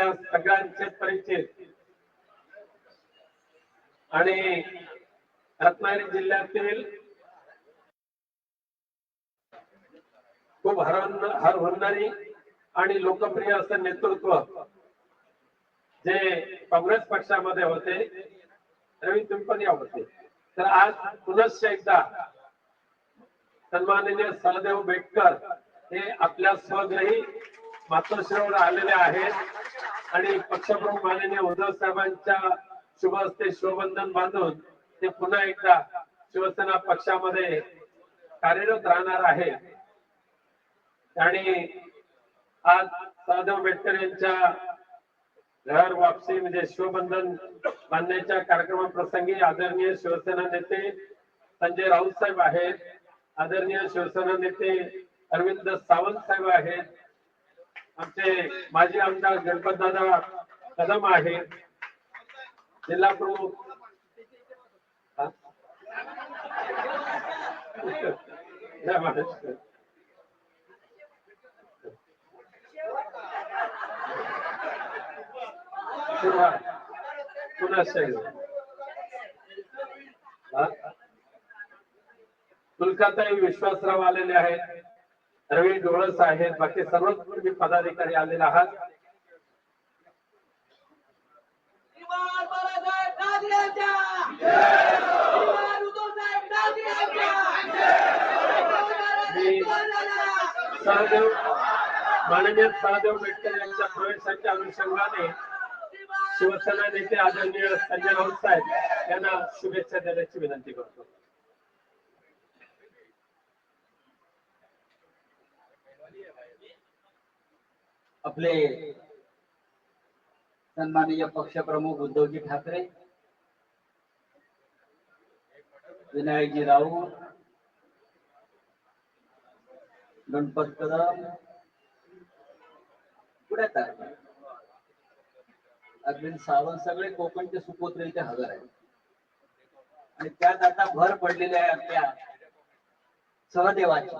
सगळ्यांचे परिचित आणि रत्नागिरी जिल्ह्यातील खूप हरवण हरवणारी आणि लोकप्रिय असं नेतृत्व जे काँग्रेस पक्षामध्ये होते रवी तुम्ही होते. तर आज पुनश्च एकदा सन्माननीय सहदेव बेटकर हे आपल्या स्वग्रही मातोश्रीवर आलेले आहेत. आणि पक्षप्रमुख माननीय उद्धव साहेबांच्या शुभ हस्ते शिवबंधन बांधून ते पुन्हा एकदा शिवसेना पक्षामध्ये कार्यरत राहणार आहे. आणि आज साधव आंबेडकर यांच्या घर वापसी म्हणजे शिवबंधन बांधण्याच्या कार्यक्रमाप्रसंगी आदरणीय शिवसेना नेते संजय राऊत साहेब आहेत. आदरणीय शिवसेना नेते अरविंद सावंत साहेब आहेत. आमचे माजी आमदार गणपतदादा कदम आहेत जिल्हा प्रमुख. हा? पुन्हा विश्वासराव आलेले आहेत. रवी डोळस आहेत बाकी सर्वच तुम्ही पदाधिकारी आलेले आहात. सहदेव माननीय सहदेव बेटकर यांच्या प्रवेशाच्या अनुषंगाने शिवसेना नेते आदरणीय संजय राऊत साहेब यांना शुभेच्छा देण्याची विनंती करतो. आपले सन्माननीय पक्षप्रमुख उद्धवजी ठाकरे विनायकजी राऊत गणपत कदम पुण्यात अरविंद सावंत सगळे कोकणचे सुपुत्र इथे हजर आहेत. आणि त्यात आता भर पडलेली आहे आपल्या सहदेवाची.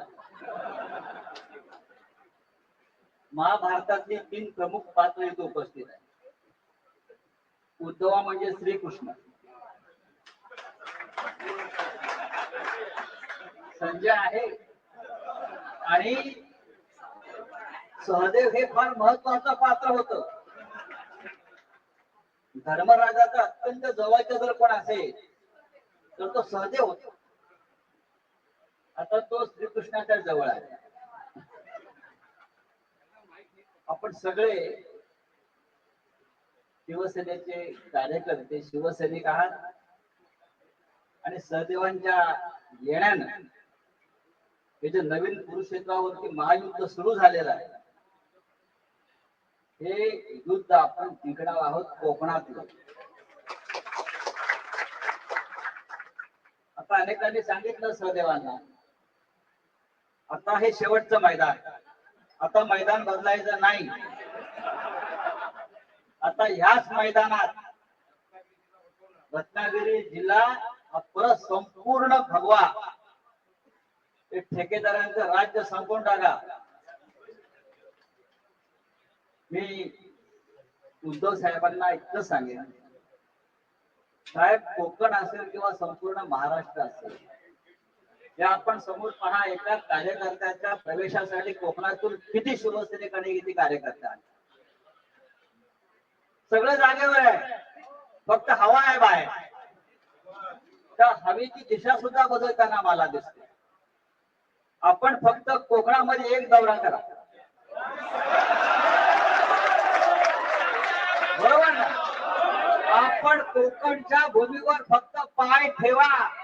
महाभारतातली तीन प्रमुख पात्र इथे उपस्थित आहेत. उद्धवा म्हणजे श्रीकृष्ण. संजय आहे. आणि सहदेव हे फार महत्वाचं पात्र होत. धर्मराजाचा अत्यंत जवळचा जर कोण असेल तर तो सहदेव होतो. आता तो श्रीकृष्णाच्या जवळ आहे. आपण सगळे शिवसेनेचे कार्यकर्ते शिवसैनिक आहात. आणि सहदेवांच्या येण्यानं हे जे नवीन कुरुक्षेत्रावरती महायुद्ध सुरू झालेलं आहे हे युद्ध आपण जिंकणार आहोत कोकणातलं. आता अनेकांनी सांगितलं सहदेवांना आता हे शेवटचं मैदान. आता मैदान बदलायचं नाही. आता ह्याच मैदानात रत्नागिरी जिल्हा हा परत संपूर्ण भगवा. ते ठेकेदारांचं राज्य संपून टाका. मी उद्धव साहेबांना इतकं सांगेन. साहेब कोकण असेल किंवा संपूर्ण महाराष्ट्र असेल या आपण समोर पहा एका कार्यकर्त्याच्या प्रवेशासाठी कोकणातून किती शिवसेनेकडे किती कार्यकर्ता आले? सगळं जागेवर आहे. फक्त हवा आहे बाहेर. त्या हवेची दिशा सुद्धा बदलताना मला दिसते. आपण फक्त कोकणामध्ये एक दौरा करा. बरोबर ना? आपण कोकणच्या भूमीवर फक्त पाय ठेवा.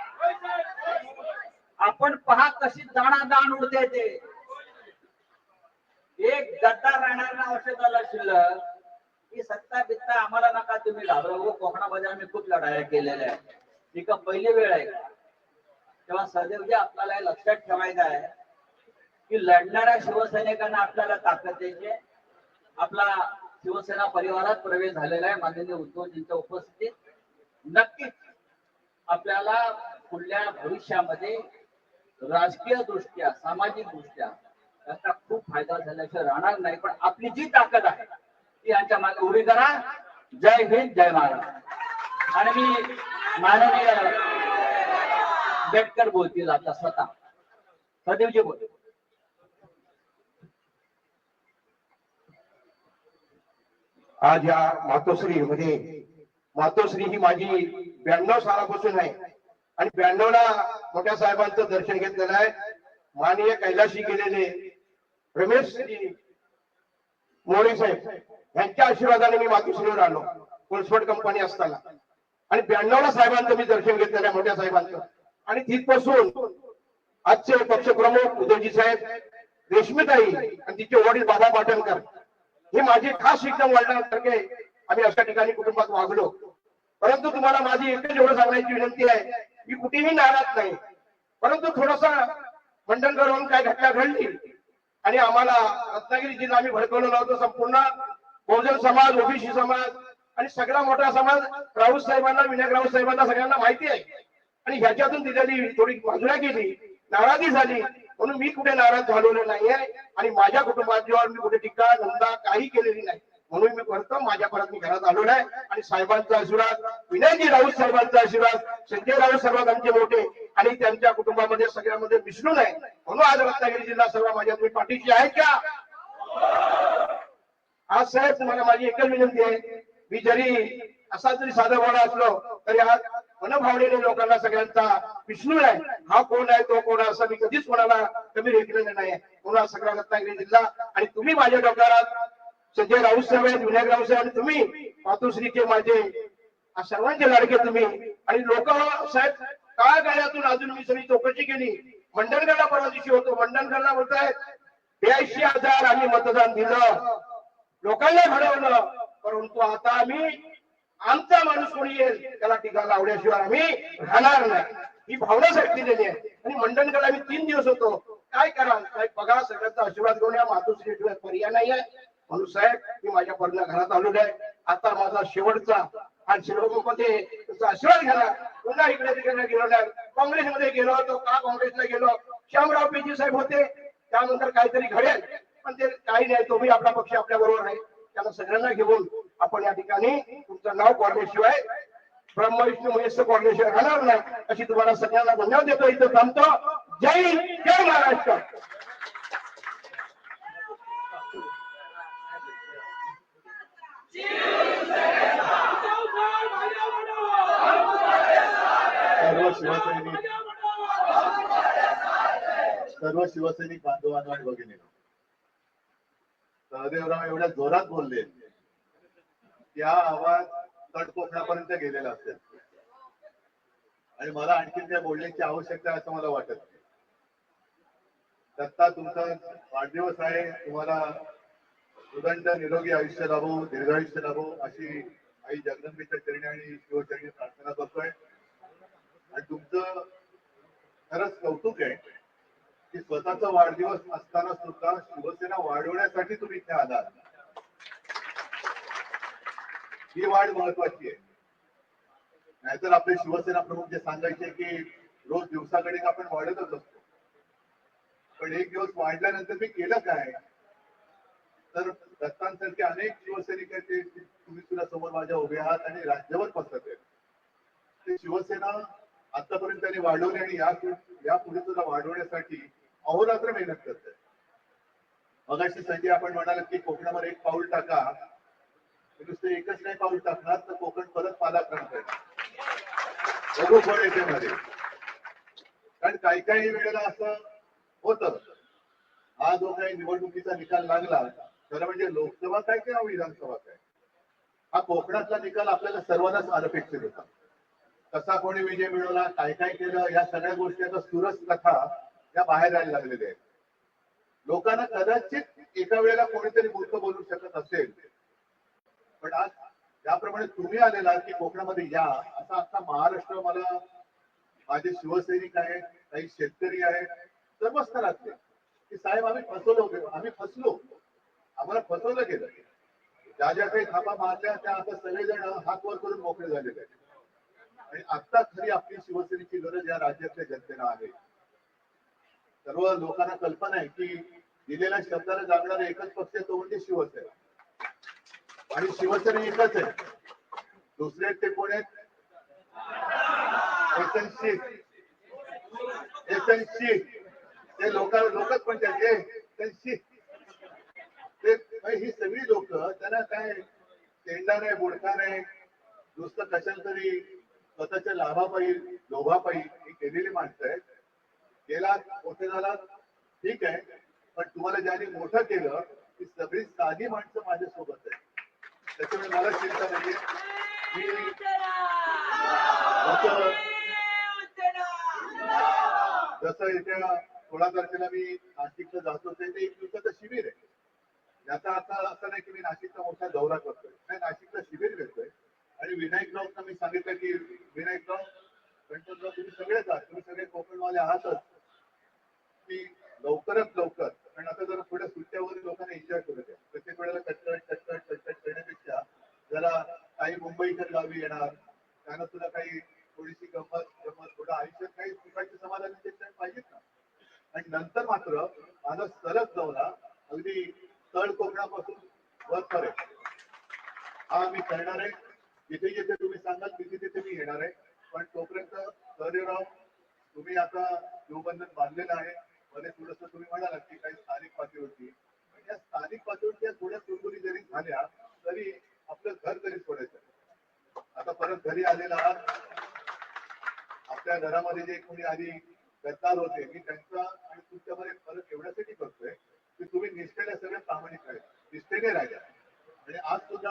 आपण पहा कशी दाणा दाण उडते ते. एक गद्दा राहणार ना औषधाला शिल्लक ही सत्ता बित्ता आम्हाला नका तुम्ही घाबरवू हो, कोकणामध्ये आम्ही खूप लढाया केलेल्या आहेत. ही का पहिली वेळ आहे तेव्हा सदैवजी आपल्याला लक्षात ठेवायचं आहे की लढणाऱ्या शिवसैनिकांना आपल्याला ताकद द्यायची आपला शिवसेना परिवारात प्रवेश झालेला आहे. माननीय उद्धवजींच्या उपस्थितीत. नक्कीच आपल्याला पुढल्या भविष्यामध्ये राजकीय दृष्ट्या सामाजिक दृष्ट्या त्याचा खूप फायदा झाल्याशिवाय राहणार नाही पण आपली जी ताकद आहे ती यांच्या मागे उभी करा. जय हिंद जय महाराज आणि मी माननीय बेटकर बोलतील आता स्वतः. सदैवजी बोल आज या मातोश्री मध्ये मातोश्री ही माझी ब्याण्णव सालापासून आहे. आणि ब्याण्णव मोठ्या साहेबांचं दर्शन घेतलेलं आहे. माननीय कैलाशी गेलेले रमेश मोरे साहेब यांच्या आशीर्वादाने मी मातोश्रीवर आलो कोलसवट कंपनी असताना. आणि ब्याण्णवला साहेबांचं मी दर्शन घेतलेलं आहे मोठ्या साहेबांचं. आणि तिथपासून आजचे पक्षप्रमुख उदयजी साहेब रेशमीताई आणि तिचे वडील बाबा पाटणकर हे माझे खास एकदम वडिलांसारखे आम्ही अशा ठिकाणी कुटुंबात वागलो. परंतु तुम्हाला माझी एकच एवढं सांगण्याची विनंती आहे मी कुठेही नाराज नाही. परंतु थोडासा मंडणगडवरून काय घटना घडली आणि आम्हाला रत्नागिरी जिल्हा आम्ही भडकवलेला होतो संपूर्ण बहुजन समाज ओबीसी समाज आणि सगळा मोठा समाज राऊत साहेबांना विनायक राऊत साहेबांना सगळ्यांना माहिती आहे. आणि ह्याच्यातून दिलेली थोडी बाजूला गेली नाराजी झाली. म्हणून मी कुठे नाराज झालेलो नाहीये आणि माझ्या कुटुंबावर मी कुठे टीका धंदा काही केलेली नाही. म्हणून मी परत माझ्या परत मी घरात आलो आहे आणि साहेबांचा आशीर्वाद विनयजी राऊत साहेबांचा आशीर्वाद संजय राऊत सर्वात आमचे मोठे आणि त्यांच्या कुटुंबामध्ये सगळ्यामध्ये मिसळून आहे म्हणून आज रत्नागिरी जिल्हा सर्व माझ्या तुम्ही पाठीशी आहेत का? आज साहेब तुम्हाला माझी एकच विनंती आहे. मी जरी असा जरी साधा असलो तरी आज मनभावलेले लोकांना सगळ्यांचा विष्णू आहे हा कोण आहे तो कोण असं मी कधीच कोणाला कमी रेखलेलं नाही म्हणून आज सगळा रत्नागिरी जिल्हा आणि तुम्ही माझ्या डोक्यात संजय राऊत साहेब आहेत विनायक राऊत साहेब आणि तुम्ही मातोश्रीचे माझे. सर्वांचे लाडके तुम्ही. आणि लोक साहेब काय गाड्यातून अजून मी सगळी चौकशी केली. मंडणगडला परवा दिवशी होतो. मंडणगडला बोलतायत ब्याऐंशी हजार आम्ही मतदान दिलं. लोकांना घडवलं. परंतु आता आम्ही आमचा माणूस कोणी येईल त्याला टीका लावल्याशिवाय आम्ही राहणार नाही. ही भावना साहेब दिलेली आहे. आणि मंडणगड आम्ही तीन दिवस होतो. काय करा साहेब बघा सगळ्यांचा आशीर्वाद घेऊन या मातोश्रीशिवाय पर्याय नाही आहे म्हणून साहेब मी माझ्या पर्णा घरात आलेलो आहे. आता माझा शेवटचा आणि शिवमध्ये तुमचा आशीर्वाद घ्यायला पुन्हा इकडे तिकडे गेलो नाही. काँग्रेसमध्ये गेलो होतो. का काँग्रेसला गेलो? श्यामराव पेजी साहेब होते. त्यानंतर काहीतरी घडेल. पण ते काही नाही. तुम्ही आपला पक्ष आपल्या बरोबर आहे. त्याला सगळ्यांना घेऊन आपण या ठिकाणी तुमचं नाव कॉर्नेशिवाय ब्रह्म विष्णू महेश कॉर्नेशिवाय राहणार नाही. अशी तुम्हाला सगळ्यांना धन्यवाद देतो. इथं थांबतो. जय हिंद, जय महाराष्ट्र. सर्व शिवसैनिक सर्व शिवसैनिक बांधवांनो आणि भगिनी सहदेवराव एवढ्या जोरात बोलले त्या आवाज तट गेलेला असेल आणि मला आणखीन त्या बोलण्याची आवश्यकता असं मला वाटत नाही. दत्ता तुमचा वाढदिवस आहे तुम्हाला उदंड निरोगी आयुष्य लाभो दीर्घायुष्य लाभो अशी आई जगदंबेच्या चरणी आणि शिवचरणी प्रार्थना करतोय. आणि तुमचं खरंच कौतुक आहे की स्वतःचा वाढदिवस असताना सुद्धा शिवसेना वाढवण्यासाठी तुम्ही इथे आलात. ही वाढ महत्वाची आहे. नाहीतर आपले शिवसेना प्रमुख जे सांगायचे की रोज दिवसाकडे आपण वाढतच असतो. पण एक दिवस वाढल्यानंतर मी केलं काय? तर दत्तांसारखे अनेक शिवसैनिक आहेत ते तुम्ही सुद्धा समोर माझ्या उभे आहात आणि राज्यभर पसरत आहेत. ते शिवसेना आतापर्यंत त्यांनी वाढवली आणि या या पुढे सुद्धा वाढवण्यासाठी अहोरात्र मेहनत करते मगाशी संजय आपण म्हणाल की कोकणावर एक पाऊल टाका. नुसते नुसतं एकच नाही पाऊल टाकणार तर कोकण परत पालाक्रम करणार बघू कोण येते मध्ये. कारण काही काही वेळेला असं होत. हा जो काही निवडणुकीचा निकाल लागला खरं म्हणजे लोकसभा काय किंवा विधानसभा काय? हा कोकणातला निकाल आपल्याला सर्वांनाच अनपेक्षित होता. कसा कोणी विजय मिळवला काय काय केलं या सगळ्या गोष्टी आता सुरस कथा या बाहेर यायला लागलेल्या आहेत. लोकांना कदाचित एका वेळेला कोणीतरी मूर्ख बोलू शकत असेल. पण आज ज्याप्रमाणे तुम्ही आलेला की कोकणामध्ये या असा आता महाराष्ट्र मला माझे शिवसैनिक आहेत काही शेतकरी आहेत सर्व स्तरातले की साहेब आम्ही फसवलो गेलो आम्ही फसलो. आम्हाला फसवलं गेलं ज्या ज्या काही थापा मारल्या त्या आता सगळेजण हात वर करून मोकळे झालेले आहेत. आणि आता खरी आपली शिवसेनेची गरज या राज्यातल्या जनतेला आहे. सर्व लोकांना कल्पना आहे की दिलेल्या शब्दाला जागणारा एकच पक्ष तो म्हणजे शिवसेना. आणि शिवसेना एकच आहे. दुसरे ते कोण आहेत? ते लोक लोकच म्हणतात ते ही सगळी लोक त्यांना काय तेंडा नाही बुडका नाही. नुसतं कशाला तरी स्वतःच्या लाभापायी लोभापायी ही केलेली माणसं आहेत. गेला मोठे झाला ठीक आहे. पण तुम्हाला ज्यांनी मोठं केलं ती सगळी साधी माणसं माझ्यासोबत आहे त्याच्यामुळे मला चिंता नाहीये. मी जसं येत्या सोळा तारखेला मी नाशिकला जातो ते ते एक दिवसाचं शिबिर आहे. याचा अर्थ असं नाही की मी नाशिकचा मोठा दौरा करतोय. नाही नाशिकला शिबिर घेतोय. आणि विनायक राऊतना मी सांगितलं की विनायक राऊत गणपतराव तुम्ही सगळेच आहात तुम्ही सगळे कोकणवाले आहातच. की लवकरात लवकर. कारण आता जरा थोड्या सुट्ट्यावर लोकांना एन्जॉय करू द्या. प्रत्येक वेळेला कटकट कटकट कटकट करण्यापेक्षा जरा काही मुंबईकर गावी येणार. त्यांना सुद्धा काही थोडीशी गंमत गंमत थोडं आयुष्यात काही सुखाची समाधानाचे क्षण पाहिजेत ना. आणि नंतर मात्र माझा सरस दौरा अगदी तळ कोकणापासून वरपर्यंत. हा मी करणार आहे. जिथे जिथे तुम्ही सांगाल तिथे तिथे मी येणार आहे. पण तोपर्यंत सहदेवराव तुम्ही आता शिवबंधन बांधलेलं आहे. मध्ये थोडस तुम्ही म्हणालात की काही स्थानिक पातळीवरती. पण या स्थानिक पातळीवरती या थोड्या कुरकुरी जरी झाल्या तरी आपलं घर तरी सोडायचं. आता परत घरी आलेला आहात. आपल्या घरामध्ये जे कोणी आधी गद्दार होते मी त्यांचा आणि तुमच्यामध्ये फरक एवढ्यासाठी करतोय की तुम्ही निष्ठेने सगळे प्रामाणिक राहिले निष्ठेने राहिल्या आणि आज सुद्धा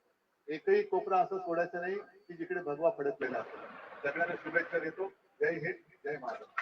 एकही कोपरा असं सोडायचं नाही की जिकडे भगवा फडकलेला असतो सगळ्यांना शुभेच्छा देतो. जय हिंद जय महाराष्ट्र.